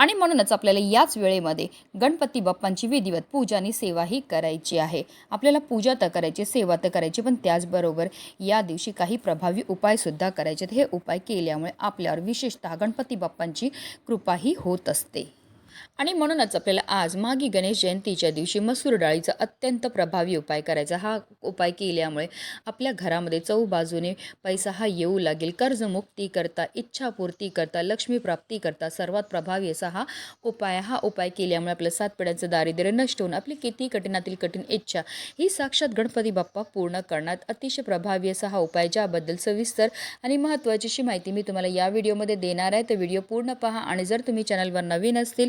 आणि म्हणूनच आपल्याला याच वेळेमध्ये गणपती बाप्पांची विधिवत पूजा आणि सेवाही करायची आहे आपल्याला पूजा तर करायची सेवा तर करायची पण त्याचबरोबर या दिवशी काही प्रभावी उपायसुद्धा करायचे आहेत. हे उपाय केल्यामुळे आपल्यावर विशेषतः गणपती बाप्पांची कृपाही होत असते आणि म्हणूनच आपल्याला आज मागी गणेश जयंतीच्या दिवशी मसूर डाळीचा अत्यंत प्रभावी उपाय करायचा. हा उपाय केल्यामुळे आपल्या घरामध्ये चौबाजूने पैसा हा येऊ लागेल. कर्जमुक्ती करता इच्छापूर्ती करता लक्ष्मी प्राप्ती करता सर्वात प्रभावी असा हा उपाय. हा उपाय केल्यामुळे आपलं सात पिढ्यांचं दारिद्र्य नष्ट होऊन आपली किती कठीणातील कठीण इच्छा ही साक्षात गणपती बाप्पा पूर्ण करण्यात अतिशय प्रभावी असा हा उपाय ज्याबद्दल सविस्तर आणि महत्त्वाची अशी माहिती मी तुम्हाला या व्हिडिओमध्ये देणार आहे. तर व्हिडिओ पूर्ण पहा आणि जर तुम्ही चॅनलवर नवीन असतील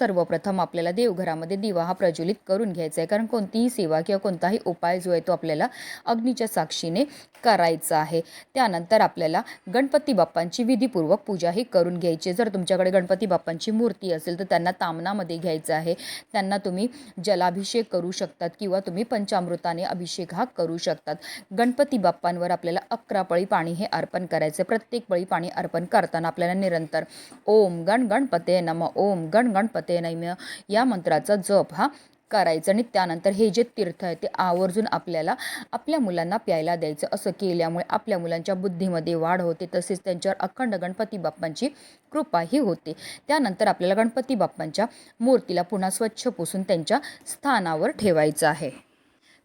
सर्वप्रथम आपल्याला देवघरामध्ये दिवा हा प्रज्वलित करून घ्यायचा आहे. कारण कोणतीही सेवा किंवा कोणताही उपाय जो आहे तो आपल्याला अग्नीच्या साक्षीने करायचा आहे. त्यानंतर आपल्याला गणपती बाप्पांची विधीपूर्वक पूजा ही करून घ्यायची जर तुमच्याकडे गणपती बाप्पांची मूर्ती असेल तर त्यांना तामनामध्ये घ्यायचं आहे. त्यांना तुम्ही जलाभिषेक करू शकतात किंवा तुम्ही पंचामृताने अभिषेक हा करू शकतात. गणपती बाप्पांवर आपल्याला अकरा पळी पाणी हे अर्पण करायचं प्रत्येक पळी पाणी अर्पण करताना आपल्याला निरंतर ओम गण गणपते नम ओम गण गणपते नम या मंत्राचा जप हा करायचं. आणि त्यानंतर हे जे तीर्थ आहे ते आवर्जून आपल्याला आपल्या मुलांना प्यायला द्यायचं. असं केल्यामुळे आपल्या मुलांच्या बुद्धीमध्ये वाढ होते. तसेच त्यांच्यावर अखंड गणपती बाप्पांची कृपाही होते. त्यानंतर आपल्याला गणपती बाप्पांच्या मूर्तीला पुन्हा स्वच्छ पुसून त्यांच्या स्थानावर ठेवायचं आहे.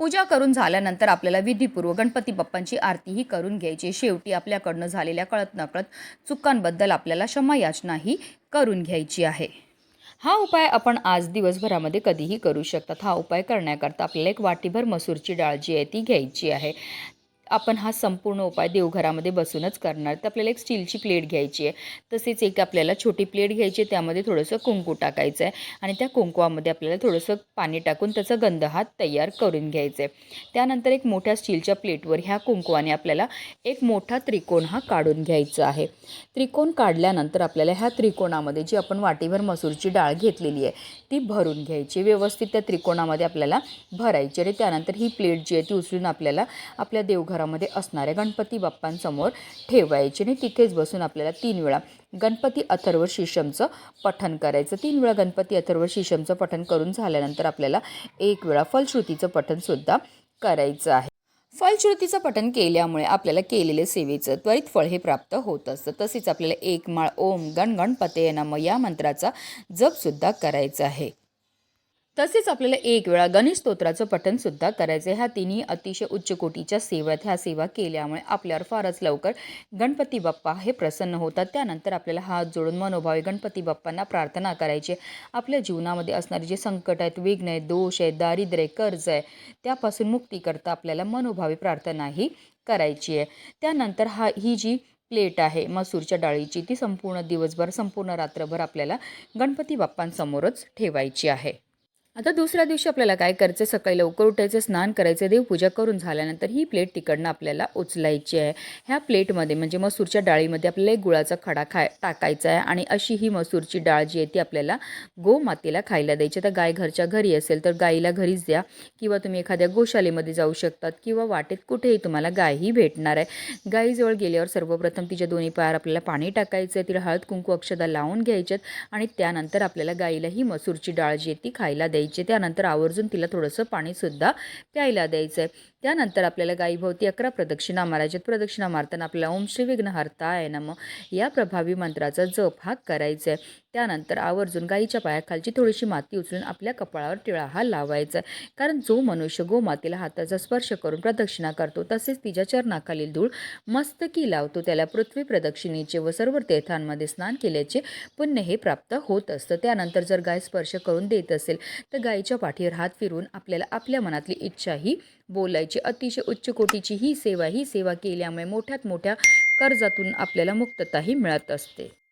पूजा करून झाल्यानंतर आपल्याला विधीपूर्वक गणपती बाप्पांची आरतीही करून घ्यायची. शेवटी आपल्याकडनं झालेल्या कळत नकळत चुकांबद्दल आपल्याला क्षमायाचनाही करून घ्यायची आहे. हा उपाय आपण आज दिवसभरामध्ये कधीही करू शकतात. हा उपाय करण्याकरता आपल्याला एक वाटीभर मसूरची डाळ जी आहे ती घ्यायची आहे. आपण हा संपूर्ण उपाय देवघरामध्ये बसूनच करणार. तर आपल्याला एक स्टीलची प्लेट घ्यायची आहे. तसेच एक आपल्याला छोटी प्लेट घ्यायची आहे. त्यामध्ये थोडंसं कुंकू टाकायचं आहे. आणि त्या कुंकवामध्ये आपल्याला थोडंसं पाणी टाकून त्याचा गंध हा तयार करून घ्यायचा आहे. त्यानंतर एक मोठ्या स्टीलच्या प्लेटवर ह्या कुंकवाने आपल्याला एक मोठा त्रिकोण हा काढून घ्यायचा आहे. त्रिकोण काढल्यानंतर आपल्याला ह्या त्रिकोणामध्ये जी आपण वाटीभर मसूरची डाळ घेतलेली आहे ती भरून घ्यायची. व्यवस्थित त्या त्रिकोणामध्ये आपल्याला भरायची आणि त्यानंतर ही प्लेट जी आहे ती उचलून आपल्याला आपल्या देवघर घरामध्ये असणाऱ्या गणपती बाप्पांसमोर ठेवायची आणि तिथेच बसून आपल्याला तीन वेळा गणपती अथर्व शीशमचं पठण करायचं. तीन वेळा गणपती अथर्व शीशमचं पठण करून झाल्यानंतर आपल्याला एक वेळा फलश्रुतीचं पठणसुद्धा करायचं आहे. फलश्रुतीचं पठण केल्यामुळे आपल्याला केलेले सेवेचं त्वरित फळ हे प्राप्त होत असतं. तसेच आपल्याला एक माळ ओम गण गणपते नम या मंत्राचा जपसुद्धा करायचा आहे. तसेच आपल्याला एक वेळा गणेश स्तोत्राचं पठणसुद्धा करायचं आहे ह्या तिन्ही अतिशय उच्च कोटीच्या सेवेत ह्या सेवा केल्यामुळे आपल्यावर फारच लवकर गणपती बाप्पा हे प्रसन्न होतात. त्यानंतर आपल्याला हात जोडून मनोभावे गणपती बाप्पांना प्रार्थना करायची आहे. आपल्या जीवनामध्ये असणारे जे संकट आहेत विघ्न आहेत दोष आहेत दारिद्र्य आहे कर्ज आहे त्यापासून मुक्ती करता आपल्याला मनोभावी प्रार्थना ही करायची आहे. त्यानंतर हा ही जी प्लेट आहे मसूरच्या डाळीची ती संपूर्ण दिवसभर संपूर्ण रात्रभर आपल्याला गणपती बाप्पांसमोरच ठेवायची आहे. आता दुसऱ्या दिवशी आपल्याला काय करायचं सकाळी लवकर उठायचं स्नान करायचं देवपूजा करून झाल्यानंतर ही प्लेट तिकडनं आपल्याला उचलायची आहे. ह्या प्लेटमध्ये म्हणजे मसूरच्या डाळीमध्ये आपल्याला एक गुळाचा खडा खाय टाकायचा आहे आणि अशी ही मसूरची डाळ जी आहे ती आपल्याला गोमातेला खायला द्यायची. तर गाय घरच्या घरी असेल तर गाईला घरीच द्या किंवा तुम्ही एखाद्या गोशालेमध्ये जाऊ शकतात किंवा वाटेत कुठेही तुम्हाला गायही भेटणार आहे. गाईजवळ गेल्यावर सर्वप्रथम तिच्या दोन्ही पायावर आपल्याला पाणी टाकायचं आहे तिला हळद कुंकू अक्षदा लावून घ्यायच्यात आणि त्यानंतर आपल्याला गाईला ही मसूरची डाळ जी आहे ती खायला द्यायची. त्यानंतर आवर्जून तिला थोडंसं पाणीसुद्धा प्यायला द्यायचं आहे त्यानंतर आपल्याला गाईभोवती अकरा प्रदक्षिणा मारायच्यात प्रदक्षिणा मारताना आपल्याला ओम श्री विघ्नहर्ताय नम. या प्रभावी मंत्राचा जप हा करायचा आहे त्यानंतर आवर्जून गाईच्या पायाखालची थोडीशी माती उचलून आपल्या कपाळावर टिळा हा लावायचा आहे कारण जो मनुष्य गोमातेला हाताचा स्पर्श करून प्रदक्षिणा करतो तसेच तिच्या चरणाखालील धूळ मस्तकी लावतो त्याला पृथ्वी प्रदक्षिणेचे व सर्व तीर्थांमध्ये स्नान केल्याचे पुण्य हे प्राप्त होत असतं. त्यानंतर जर गाय स्पर्श करून देत असेल तर गायीच्या पाठीवर हात फिरून आपल्याला आपल्या मनातली इच्छाही बोलायची. अतिशय उच्च कोटीची ही सेवा ही सेवा केल्यामुळे मोठ्यात मोठ्या कर्जातून आपल्याला मुक्तताही मिळत असते.